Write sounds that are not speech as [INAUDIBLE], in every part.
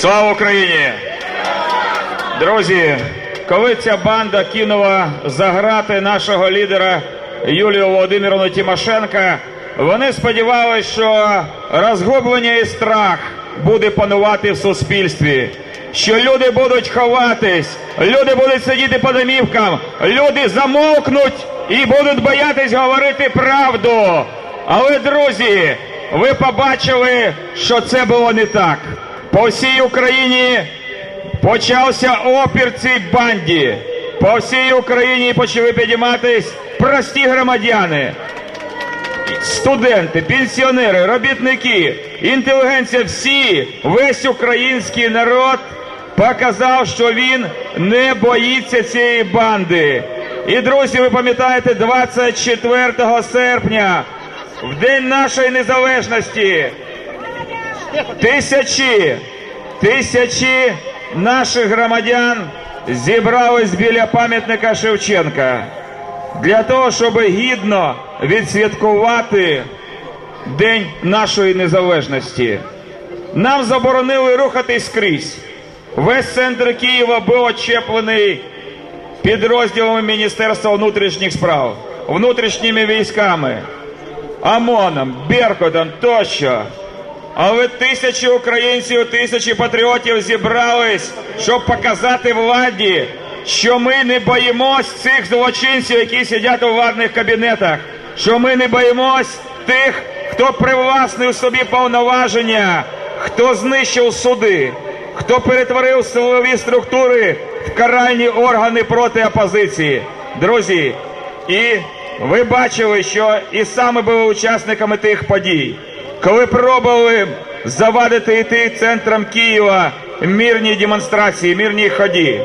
Слава Україні! Друзі, коли ця банда кинула заграти нашого лідера Юлію Володимировну Тимошенка, вони сподівалися, що розгублення і страх буде панувати в суспільстві, що люди будуть ховатись, люди будуть сидіти по домівкам, люди замовкнуть і будуть боятись говорити правду. Але, друзі, ви побачили, що це було не так. По всій Україні почався опір цій банді. По всій Україні почали підійматись прості громадяни, студенти, пенсіонери, робітники, інтелігенція, всі, весь український народ показав, що він не боїться цієї банди. І, друзі, ви пам'ятаєте, 24 серпня, в день нашої незалежності, тисячі, тисячі наших громадян зібрались біля пам'ятника Шевченка для того, щоб гідно відсвяткувати День нашої незалежності. Нам заборонили рухатись скрізь. Весь центр Києва був очеплений підрозділами Міністерства внутрішніх справ, внутрішніми військами, ОМОНом, Беркутом тощо. Але тисячі українців, тисячі патріотів зібрались, щоб показати владі, що ми не боїмось цих злочинців, які сидять у владних кабінетах, що ми не боїмось тих, хто привласнив собі повноваження, хто знищив суди, хто перетворив силові структури в каральні органи проти опозиції. Друзі, і ви бачили, що і саме були учасниками тих подій коли пробували завадити йти центром Києва мирні демонстрації, мирні ході.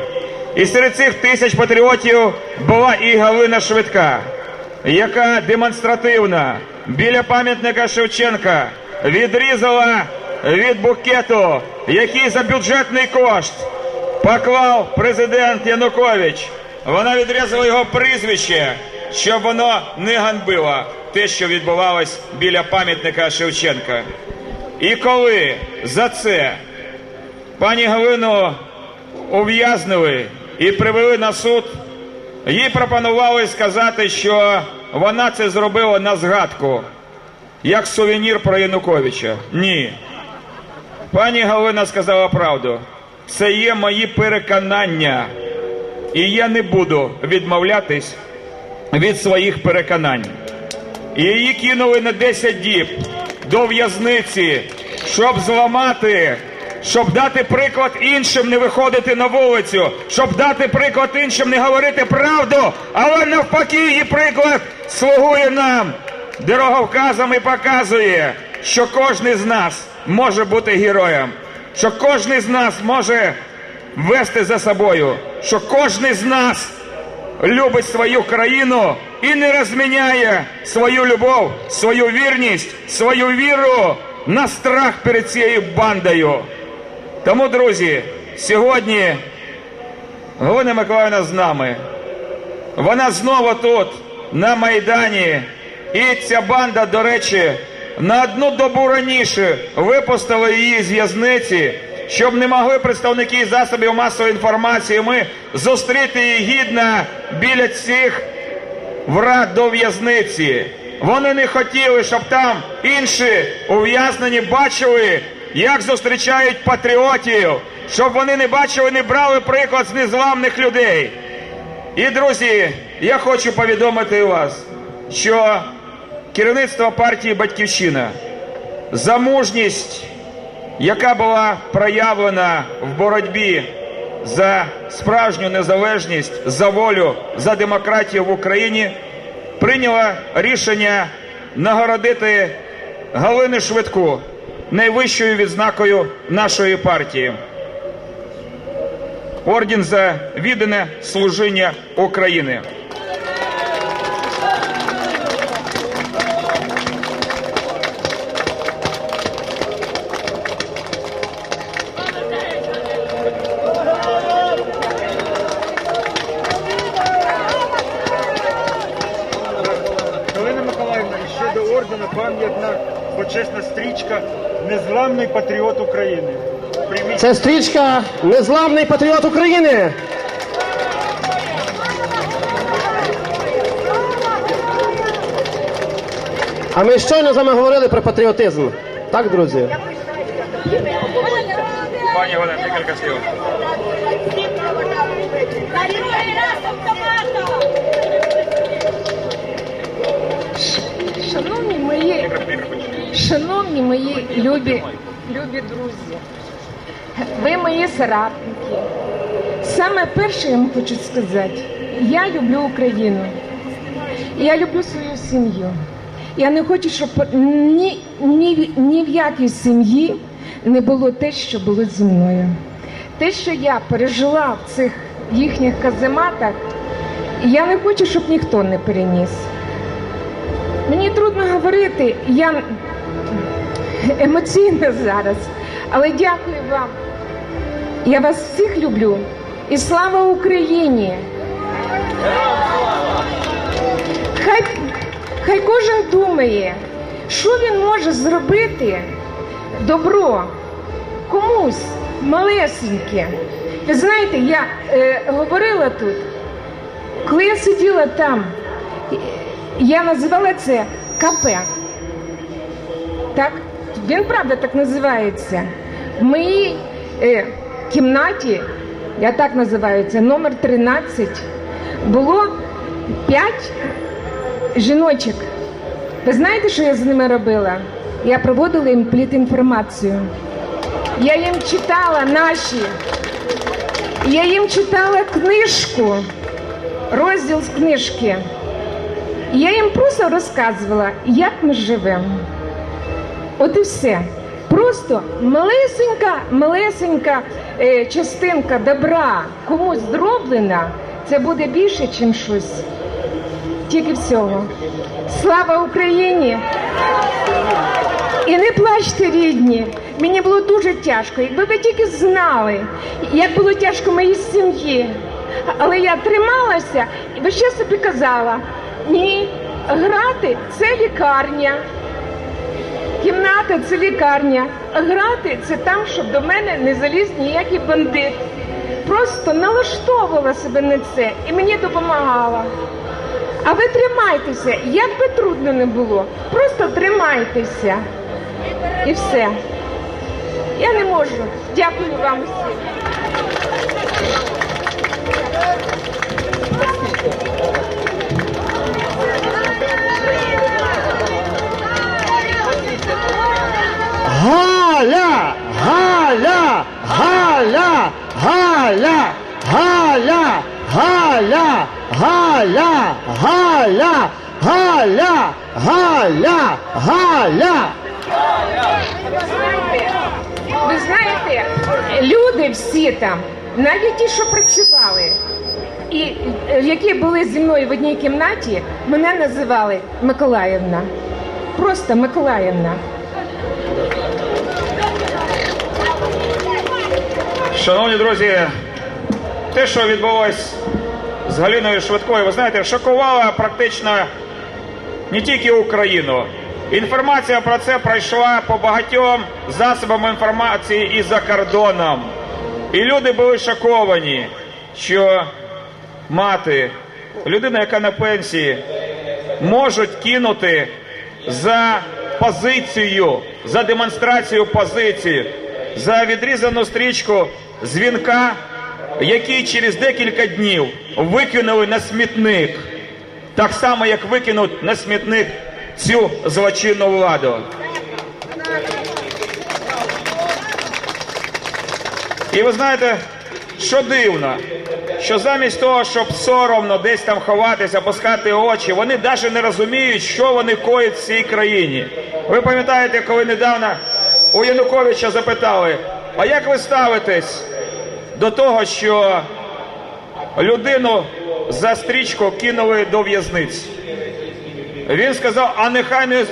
І серед цих тисяч патріотів була і Галина Швидка, яка демонстративно біля пам'ятника Шевченка відрізала від букету, який за бюджетний кошт поклав президент Янукович. Вона відрізала його прізвище, щоб воно не ганбило те, що відбувалось біля пам'ятника Шевченка. І коли за це пані Галину ув'язнили і привели на суд, їй пропонували сказати, що вона це зробила на згадку, як сувенір про Януковича. Ні. Пані Галина сказала правду. Це є мої переконання, і я не буду відмовлятись від своїх переконань. Її кинули на 10 діб до в'язниці, щоб зламати, щоб дати приклад іншим не виходити на вулицю, щоб дати приклад іншим не говорити правду, але навпаки, її приклад слугує нам. Дороговказом і показує, що кожен з нас може бути героєм, що кожен з нас може вести за собою, що кожен з нас любить свою країну і не розміняє свою любов, свою вірність, свою віру на страх перед цією бандою. Тому, друзі, сьогодні Галина Миколаївна з нами. Вона знову тут, на Майдані, і ця банда, до речі, на одну добу раніше випустила її з в'язниці, щоб не могли представники засобів масової інформації ми зустріти її гідно біля цих врат до в'язниці. Вони не хотіли, щоб там інші ув'язнені бачили, як зустрічають патріотів, щоб вони не бачили, не брали приклад з незламних людей. І, друзі, я хочу повідомити вас, що керівництво партії Батьківщина за мужність, яка була проявлена в боротьбі за справжню незалежність, за волю, за демократію в Україні, прийняла рішення нагородити Галину Швидку найвищою відзнакою нашої партії. Орден за віддане служіння України. Почесна стрічка Незламний патріот України. Прийміть Це стрічка Незламний патріот України. А ми щойно з вами говорили про патріотизм. Так, друзі? Пані Олена, декілька слів. Любі, любі друзі, ви мої соратники. Саме перше я вам хочу сказати, я люблю Україну. Я люблю свою сім'ю. Я не хочу, щоб ні, ні, ні в якій сім'ї не було те, що було зі мною. Те, що я пережила в цих їхніх казематах, я не хочу, щоб ніхто не переніс. Мені трудно говорити, я [LAUGHS] емоційна зараз, але дякую вам. Я вас всіх люблю. І слава Україні! Хай, хай кожен думає, що він може зробити добро комусь малесеньке. Ви знаєте, я е, говорила тут, коли я сиділа там, я називала це КП. Так? Він правда так називається. В моїй е, кімнаті, я так називаю це, номер 13, було 5 жіночок. Ви знаєте, що я з ними робила? Я проводила їм політінформацію. Я їм читала наші. Я їм читала книжку, розділ з книжки. Я їм просто розказувала, як ми живемо. От і все. Просто малесенька, малесенька е, частинка добра комусь зроблена, це буде більше, ніж щось. Тільки всього. Слава Україні! І не плачте, рідні. Мені було дуже тяжко. Якби ви тільки знали, як було тяжко моїй сім'ї. Але я трималася і час собі казала: ні, грати це лікарня. Кімната це лікарня, грати це там, щоб до мене не заліз ніякий бандит. Просто налаштовувала себе на це і мені допомагала. А ви тримайтеся, як би трудно не було, просто тримайтеся. І все. Я не можу. Дякую вам всім. Галя! Галя! Галя! Галя! Галя! Галя! Галя! Галя! Галя! Галя! Галя! Ви знаєте, люди всі там, навіть ті, що працювали, і е, які були зі мною в одній кімнаті, мене називали Миколаївна. Просто Миколаївна. Шановні друзі, те, що відбулось з Галіною Швидкою, ви знаєте, шокувало практично не тільки Україну. Інформація про це пройшла по багатьом засобам інформації і за кордоном. І люди були шоковані, що мати, людина, яка на пенсії, можуть кинути за позицію, за демонстрацію позиції, за відрізану стрічку дзвінка, який через декілька днів викинули на смітник, так само, як викинуть на смітник цю злочинну владу. І ви знаєте, що дивно, що замість того, щоб соромно десь там ховатися, опускати очі, вони навіть не розуміють, що вони коять в цій країні. Ви пам'ятаєте, коли недавно у Януковича запитали, а як ви ставитесь до того, що людину за стрічку кинули до в'язниці? Він сказав, а нехай не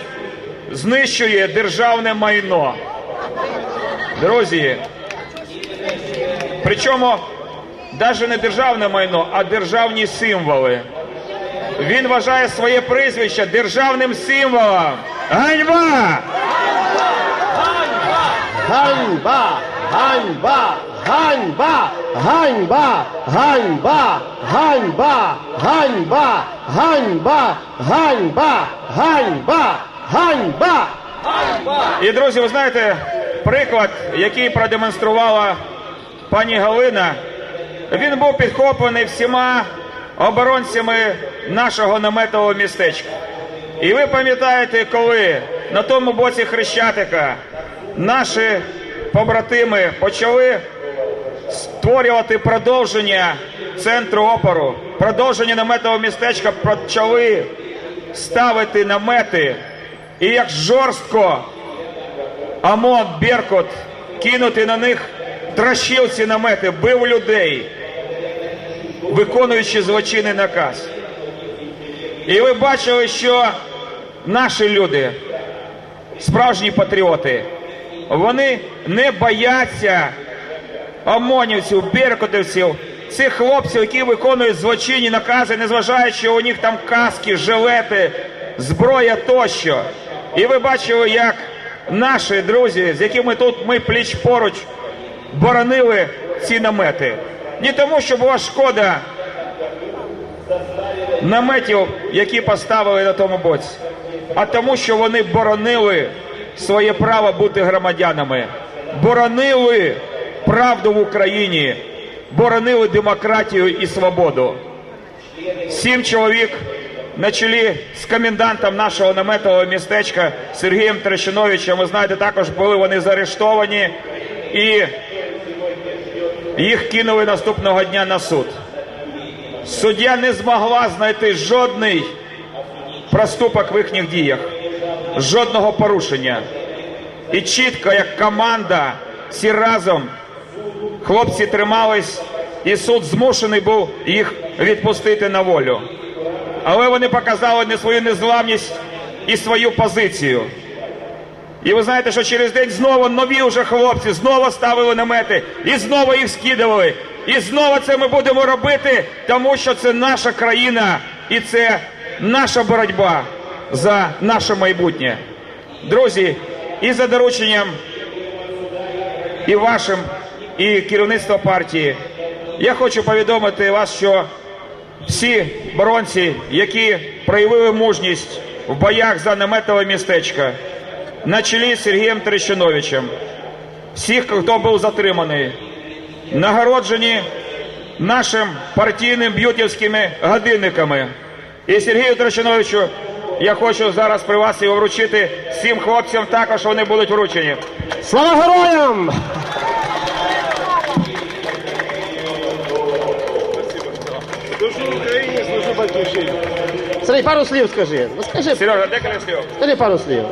знищує державне майно. Друзі, Причому навіть не державне майно, а державні символи. Він вважає своє прізвище державним символом. Ганьба! Ганьба! ганьба, ганьба, ганьба, ганьба, ганьба, ганьба, ганьба, ганьба, ганьба, ганьба. І друзі, ви знаєте, приклад, який продемонструвала пані Галина, він був підхоплений всіма оборонцями нашого наметового містечка. І ви пам'ятаєте, коли на тому боці Хрещатика наші побратими почали створювати продовження центру опору, продовження наметового містечка почали ставити намети і як жорстко ОМОН, Беркут кинути на них трощив ці намети, бив людей, виконуючи злочинний наказ. І ви бачили, що наші люди, справжні патріоти, вони не бояться ОМОНівців, беркутівців, цих хлопців, які виконують злочинні накази, незважаючи, що у них там каски, жилети, зброя тощо. І ви бачили, як наші друзі, з якими тут ми пліч поруч боронили ці намети. Не тому, що була шкода наметів, які поставили на тому боці, а тому, що вони боронили своє право бути громадянами, боронили правду в Україні, боронили демократію і свободу. Сім чоловік на чолі з комендантом нашого наметового містечка Сергієм Трещиновичем. Ви знаєте, також були вони заарештовані і їх кинули наступного дня на суд. Суддя не змогла знайти жодний проступок в їхніх діях, жодного порушення. І чітко, як команда, всі разом хлопці тримались, і суд змушений був їх відпустити на волю. Але вони показали не свою незламність і свою позицію. І ви знаєте, що через день знову нові вже хлопці знову ставили намети і знову їх скидували. І знову це ми будемо робити, тому що це наша країна і це наша боротьба за наше майбутнє. Друзі, і за дорученням і вашим, і керівництва партії, я хочу повідомити вас, що всі боронці, які проявили мужність в боях за наметове містечко, на чолі з Сергієм Трещиновичем, всіх, хто був затриманий, нагороджені нашим партійним б'ютівськими годинниками. І Сергію Трещиновичу я хочу зараз при вас його вручити всім хлопцям також вони будуть вручені. Слава героям! Служу Україні, служу батьківщині. Сергій, пару слів скажи. Ну, скажи, Сережа, декілька слів. скажи пару слів.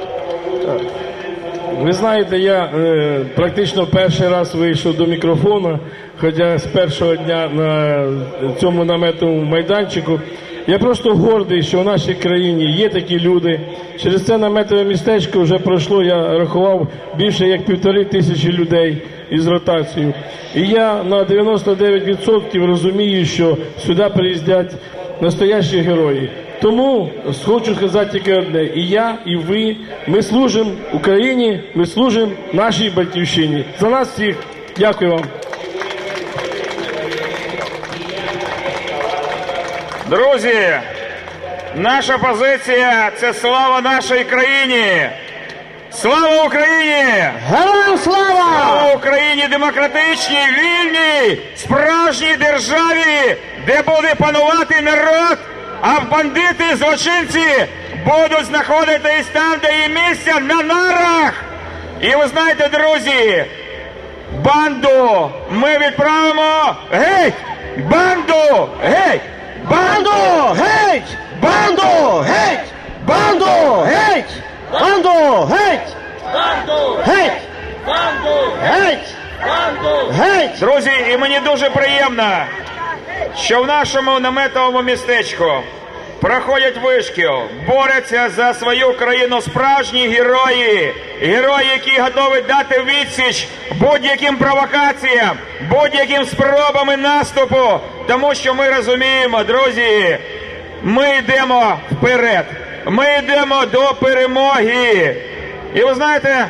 Ви знаєте, я е, практично перший раз вийшов до мікрофона, хоча з першого дня на цьому наметовому майданчику. Я просто гордий, що в нашій країні є такі люди. Через це наметове містечко вже пройшло, я рахував більше як півтори тисячі людей із ротацією. І я на 99% розумію, що сюди приїздять настоящі герої. Тому хочу сказати тільки одне: і я, і ви. Ми служимо Україні, ми служимо нашій батьківщині. За нас всіх. Дякую вам. Друзі, наша позиція це слава нашій країні. Слава Україні! Героям слава! Слава Україні демократичній, вільній, справжній державі, де буде панувати народ, а бандити, злочинці будуть знаходитись там, де їм місця на нарах. І ви знаєте, друзі, банду ми відправимо геть! Банду геть! Банду! Геть! Банду! Геть! Банду! Геть! Бандо! Геть! Геть! Геть! Геть! Друзі, і мені дуже приємно, що в нашому наметовому містечку проходять вишкіл, борються за свою країну справжні герої, герої, які готові дати відсіч будь-яким провокаціям, будь-яким спробами наступу, тому що ми розуміємо, друзі, ми йдемо вперед, ми йдемо до перемоги. І ви знаєте,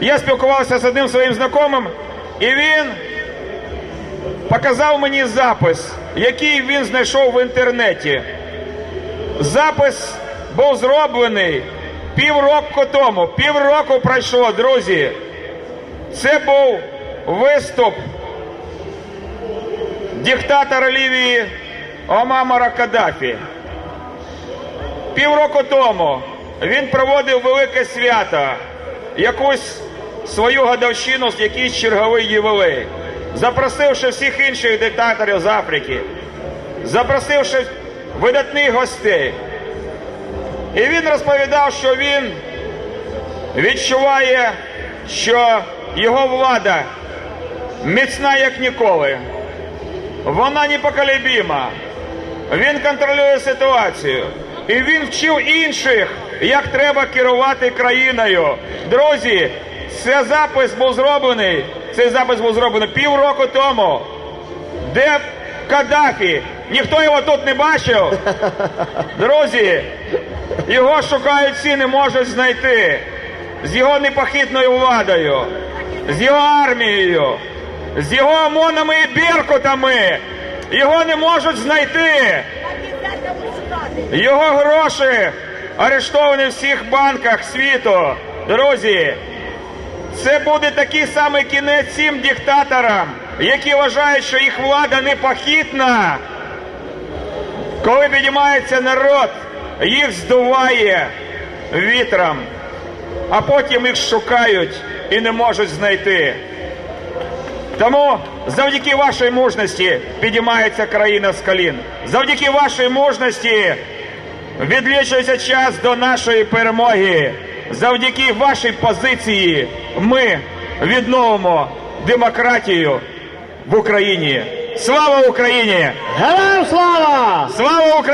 я спілкувався з одним своїм знайомим, І він показав мені запис, який він знайшов в інтернеті. Запис був зроблений півроку тому. Півроку пройшло, друзі. Це був виступ диктатора Лівії Омамара Каддафі. Півроку тому він проводив велике свято, якусь свою годовщину, якийсь черговий ювілей, запросивши всіх інших диктаторів з Африки, запросивши видатних гостей. І він розповідав, що він відчуває, що його влада міцна як ніколи. Вона непоколебима. Він контролює ситуацію. І він вчив інших, як треба керувати країною. Друзі, цей запис був зроблений. Цей запис був зроблений півроку тому. Де Каддафі? Ніхто його тут не бачив. [LAUGHS] Друзі, його шукають всі, не можуть знайти. З його непохитною владою, з його армією, з його ОМОНами і Беркутами. Його не можуть знайти. Його гроші арештовані в всіх банках світу. Друзі, це буде такий самий кінець цим диктаторам, які вважають, що їх влада непохитна. Коли підіймається народ, їх здуває вітром, а потім їх шукають і не можуть знайти. Тому завдяки вашій мужності підіймається країна з колін. Завдяки вашій мужності відлічується час до нашої перемоги. Завдяки вашій позиції ми відновимо демократію в Україні. Слава Україні! Героям слава! Слава Україні!